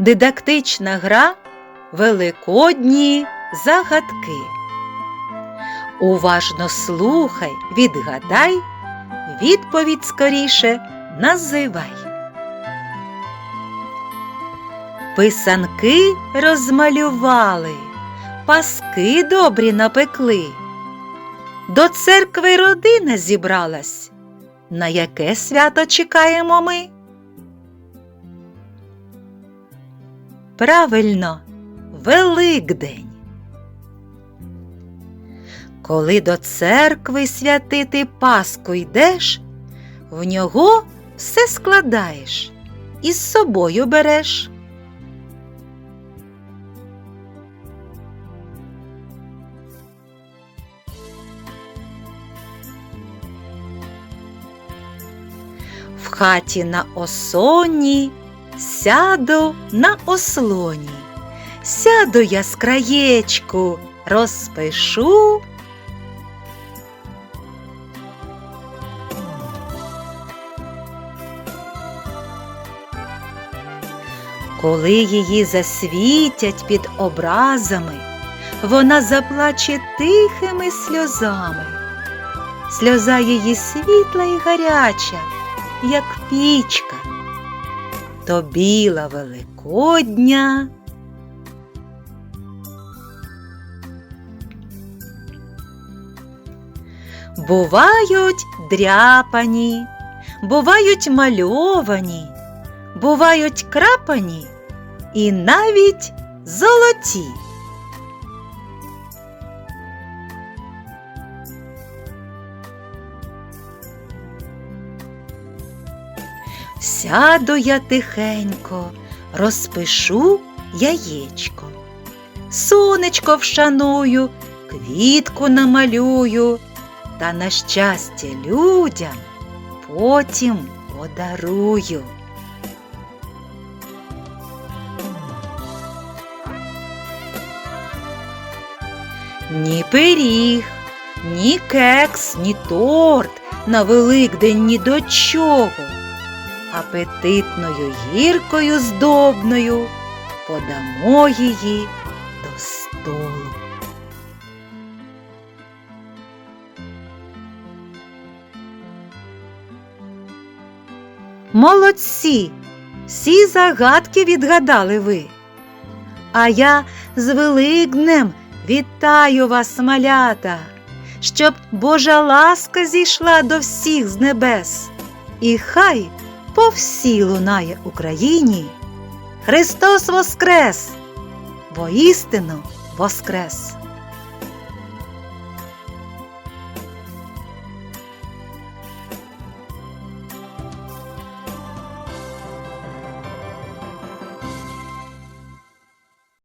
Дидактична гра Великодні загадки. Уважно слухай, відгадай, відповідь скоріше називай. Писанки розмалювали, паски добрі напекли. До церкви родина зібралась. На яке свято чекаємо ми? Правильно, Великдень. Коли до церкви святити Паску йдеш, в нього все складаєш і з собою береш. В хаті на осоні сяду на ослоні. Сяду я з краєчку, розпишу. Коли її засвітять під образами, вона заплаче тихими сльозами. Сльоза її світла і гаряча, як пічка, то біла Великодня. Бувають дряпані, бувають мальовані, бувають крапані і навіть золоті. Сяду я тихенько, розпишу яєчко. Сонечко вшаную, квітку намалюю, та на щастя людям потім подарую. Ні пиріг, ні кекс, ні торт на Великдень ні до чого. Апетитною гіркою здобною подамо її до столу. Молодці! Всі загадки відгадали ви. А я з Великднем вітаю вас, малята, щоб Божа ласка зійшла до всіх з небес, і хай по всій лунає Україні. Христос Воскрес! Воістину Воскрес!